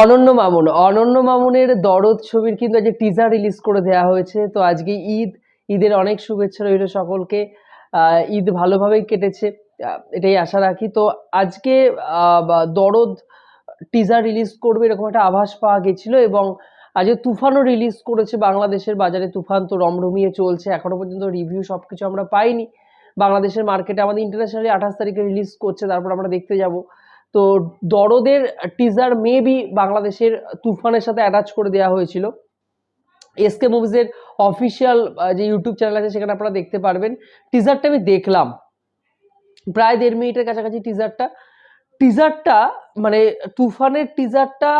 অনন্য মামুন, অনন্য মামুনের দরদ ছবির কিন্তু আজকে টিজার রিলিজ করে দেওয়া হয়েছে। তো আজকে ঈদ, ঈদের অনেক শুভেচ্ছা রইল সকলকে। ঈদ ভালোভাবেই কেটেছে এটাই আশা রাখি। তো আজকে দরদ টিজার রিলিজ করবে এরকম একটা আভাস পাওয়া গেছিল এবং আজকে তুফানও রিলিজ করেছে বাংলাদেশের বাজারে। তুফান তো রমরমিয়ে চলছে, এখনও পর্যন্ত রিভিউ সব কিছু আমরা পাইনি। বাংলাদেশের মার্কেটে আমাদের ইন্টারন্যাশনালি আঠাশ তারিখে রিলিজ করছে, তারপর আমরা দেখতে যাব। তো দরদের টিজার মেবি বাংলাদেশের তুফানের সাথে অ্যাটাচ করে দেওয়া হয়েছিল। এসকে মুভিজের অফিসিয়াল যে ইউটিউব চ্যানেল আছে, সেখানে আপনারা দেখতে পারবেন। টিজারটা আমি দেখলাম। প্রায় দেড় মিনিটের কাছাকাছি টিজারটা টিজারটা মানে তুফানের টিজারটা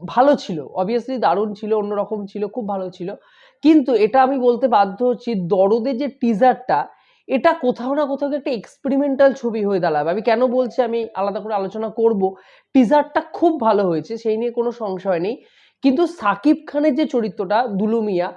ভালো ছিল। অবভিয়াসলি দারুণ ছিল, অন্যরকম ছিল, খুব ভালো ছিল। কিন্তু এটা আমি বলতে বাধ্য হচ্ছি, দরদের যে টিজারটা এটা কোথাও না কোথাও একটা এক্সপেরিমেন্টাল ছবি হয়ে দাঁড়াবে। আমি কেন বলছি আমি আলাদা করে আলোচনা করব? টিজারটা খুব ভালো হয়েছে, সেই নিয়ে কোনো সংশয় নেই। কিন্তু সাকিব খানের যে চরিত্রটা দুলুমিয়া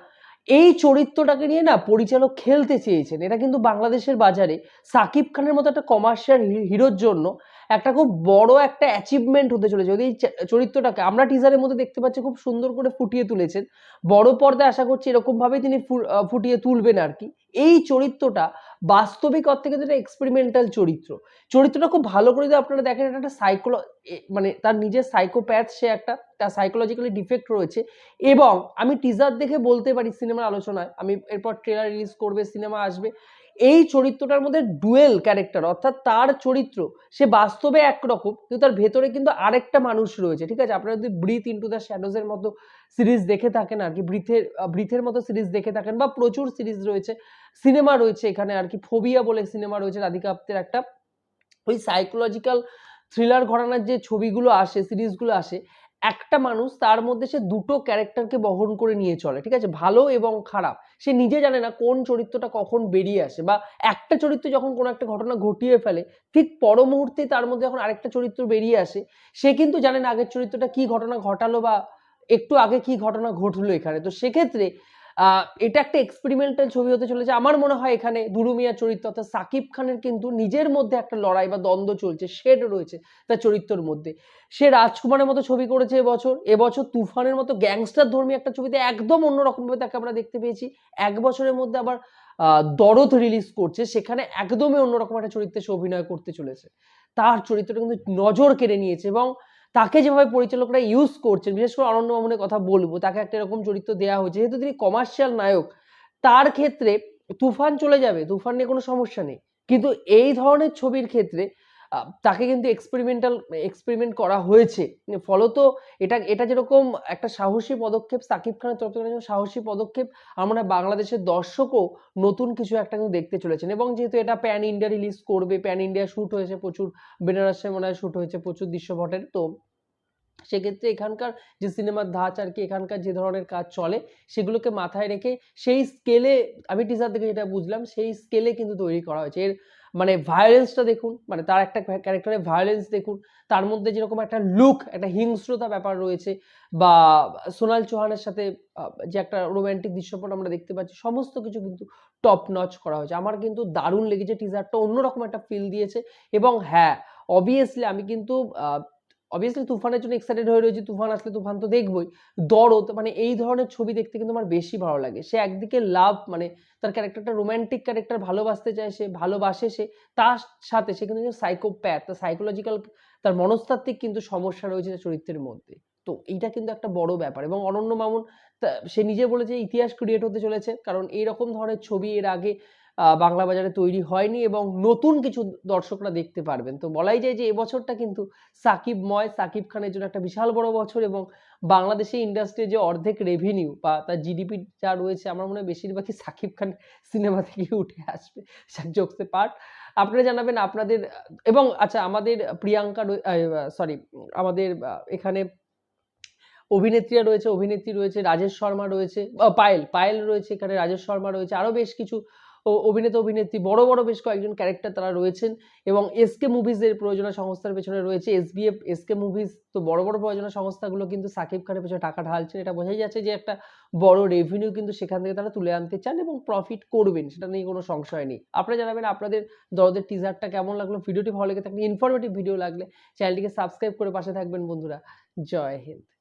এই চরিত্রটাকে নিয়ে না পরিচালক খেলতে চেয়েছেন। এটা কিন্তু বাংলাদেশের বাজারে সাকিব খানের মতো একটা কমার্শিয়াল হিরোর জন্য একটা খুব বড় একটা অ্যাচিভমেন্ট হতে চলেছে। যদি এই চরিত্রটাকে আমরা টিজারের মধ্যে দেখতে পাচ্ছি, খুব সুন্দর করে ফুটিয়ে তুলেছেন। বড় পর্দায় আশা করছি এরকম ভাবেই তিনি ফুটিয়ে তুলবেন আর কি। এই চরিত্রটা বাস্তবিক কিন্তু একটা এক্সপেরিমেন্টাল চরিত্র। চরিত্রটা খুব ভালো করে যদি আপনারা দেখেন, এটা একটা সাইকোলো মানে তার নিজের সাইকোপ্যাথ সে একটা, তার সাইকোলজিক্যালি ডিফেক্ট রয়েছে এবং আমি টিজার দেখে বলতে পারি সিনেমার আলোচনায়, আমি এরপর ট্রেলার রিলিজ করবে সিনেমা আসবে। এই চরিত্রটার মধ্যে ডুয়েল ক্যারেক্টার, অর্থাৎ তার চরিত্র, সে বাস্তবে একরকম, কিন্তু তার ভেতরে কিন্তু আরেকটা মানুষ রয়েছে, ঠিক আছে? আপনারা যদি ব্রিথ ইন্টু দ্য শ্যাডোজের মতো সিরিজ দেখে থাকেন আর কি ব্রিথের ব্রিথের মতো সিরিজ দেখে থাকেন, বা প্রচুর সিরিজ রয়েছে, সিনেমা রয়েছে এখানে আর কি ফোবিয়া বলে সিনেমা রয়েছে রাধিকা আপ্তের একটা। ওই সাইকোলজিক্যাল থ্রিলার ঘরানার যে ছবিগুলো আসে, সিরিজগুলো আসে একটা মানুষ তার মধ্যে সে দুটো ক্যারেক্টারকে বহন করে নিয়ে চলে, ঠিক আছে? ভালো এবং খারাপ। সে নিজে জানে না কোন চরিত্রটা কখন বেরিয়ে আসে বা একটা চরিত্র যখন কোনো একটা ঘটনা ঘটিয়ে ফেলে, ঠিক পর মুহূর্তে তার মধ্যে যখন আরেকটা চরিত্র বেরিয়ে আসে, সে কিন্তু জানে না আগের চরিত্রটা কি ঘটনা ঘটালো বা একটু আগে কি ঘটনা ঘটলো এখানে। তো সেক্ষেত্রে এটা একটা এক্সপেরিমেন্টাল ছবি হতে চলেছে। আমার মনে হয় এখানে দুরুমিয়া চরিত্র অর্থাৎ সাকিব খানের কিন্তু নিজের মধ্যে একটা লড়াই বা দ্বন্দ্ব চলছে শেড রয়েছে তার চরিত্রের মধ্যে। সে রাজকুমারের মতো ছবি করেছে এবছর। এবছর তুফানের মতো গ্যাংস্টার ধর্মী একটা ছবিতে একদম অন্যরকমভাবে তাকে আমরা দেখতে পেয়েছি। এক বছরের মধ্যে আবার দরদ রিলিজ করছে। সেখানে একদমই অন্যরকম একটা চরিত্রে সে অভিনয় করতে চলেছে। তার চরিত্রটা কিন্তু নজর কেড়ে নিয়েছে এবং তাকে যেভাবে পরিচালকরা ইউজ করছেন, বিশেষ করে অনন্য মামনের কথা বলব, তাকে একটা এরকম চরিত্র দেওয়া হয়েছে, যেহেতু তিনি কমার্শিয়াল নায়ক, তার ক্ষেত্রে তুফান চলে যাবে, তুফান নিয়ে কোনো সমস্যা নেই। কিন্তু এই ধরনের ছবির ক্ষেত্রে তাকে কিন্তু এক্সপেরিমেন্টাল এক্সপেরিমেন্ট করা হয়েছে। ফলত এটা এটা যেরকম একটা সাহসী পদক্ষেপ, সাকিব খানের তরফ থেকে সাহসী পদক্ষেপ, আমরা বাংলাদেশের দর্শকও নতুন কিছু একটা কিন্তু দেখতে চলেছেন। এবং যেহেতু এটা প্যান ইন্ডিয়া রিলিজ করবে প্যান ইন্ডিয়া শ্যুট হয়েছে প্রচুর, বেনারসে মনে হয় শ্যুট হয়েছে প্রচুর দৃশ্যপটের, তো সেক্ষেত্রে এখানকার যে সিনেমার ধাঁচ আর কি, এখানকার যে ধরনের কাজ চলে, সেগুলোকে মাথায় রেখে সেই স্কেলে আমি টিজার থেকে যেটা বুঝলাম, সেই স্কেলে কিন্তু তৈরি করা হয়েছে। এর মানে ভায়োলেন্সটা দেখুন মানে তার একটা ক্যারেক্টারের ভায়োলেন্স দেখুন, তার মধ্যে যেরকম একটা লুক একটা হিংস্রতা ব্যাপার রয়েছে বা সোনাল চৌহানের সাথে যে একটা রোম্যান্টিক দৃশ্যপট আমরা দেখতে পাচ্ছি, সমস্ত কিছু কিন্তু টপ নচ করা হয়েছে। আমার কিন্তু দারুণ লেগেছে টিজারটা অন্যরকম একটা ফিল দিয়েছে এবং হ্যাঁ অবভিয়াসলি আমি কিন্তু অবভিয়াসলি তুফানের জন্য এক্সাইটেড হয়ে রয়েছে, তুফান আসলে তুফান তো দেখবই। দরদ মানে এই ধরনের ছবি দেখতে কিন্তু আমার বেশি ভালো লাগে। সে একদিকে লাভ মানে তার ক্যারেক্টারটা রোম্যান্টিক ক্যারেক্টার ভালোবাসতে চায় সে, ভালোবাসে সে, তার সাথে সে কিন্তু সাইকোপ্যাথ তার সাইকোলজিক্যাল তার মনস্তাত্ত্বিক কিন্তু সমস্যা রয়েছে চরিত্রের মধ্যে। তো এইটা কিন্তু একটা বড় ব্যাপার এবং অনন্য মামুন সে নিজে বলেছে ইতিহাস ক্রিয়েট হতে চলেছে। কারণ এইরকম ধরনের ছবি এর আগে বাংলা বাজারে তৈরি হয়নি এবং নতুন কিছু দর্শকরা দেখতে পারবেন। তো বলাই যায় যে এবছরটা কিন্তু সাকিবময় সাকিব খানের জন্য একটা বিশাল বড় বছর এবং বাংলাদেশে ইন্ডাস্ট্রির যে অর্ধেক রেভিনিউ বা তার জিডিপি যা রয়েছে, আমার মনে হয় বেশিরভাগই সাকিব খান সিনেমা থেকে উঠে আসবে জোকসে পার্ট আপনারা জানাবেন আপনাদের, এবং আচ্ছা আমাদের প্রিয়াঙ্কা সরি আমাদের এখানে অভিনেত্রীরা রয়েছে, অভিনেত্রী রয়েছে, রাজেশ শর্মা রয়েছে পায়েল পায়েল রয়েছে এখানে, রাজেশ শর্মা রয়েছে আরও বেশ কিছু অভিনেতা, অভিনেত্রী, বড় বড় বেশ কয়েকজন ক্যারেক্টার তারা রয়েছেন এবং এসকে মুভিজের প্রয়োজনা সংস্থার পেছনে রয়েছে এস এসবিএফ এসকে মুভিজ তো বড় বড় প্রয়োজনা সংস্থাগুলো কিন্তু সাকিব খানের পেছনে টাকা ঢালছেন, এটা বোঝাই যাচ্ছে যে একটা বড় রেভিনিউ কিন্তু সেখান থেকে তারা তুলে আনতে চান এবং প্রফিট করবেন, সেটা নিয়ে কোনো সংশয় নেই। আপনারা জানাবেন আপনাদের দরদের টিজারটা কেমন লাগল ভিডিওটি ভালো লেগে থাকলে ইনফরমেটিভ ভিডিও লাগলে চ্যানেলটিকে সাবস্ক্রাইব করে পাশে থাকবেন বন্ধুরা, জয় হিন্দ।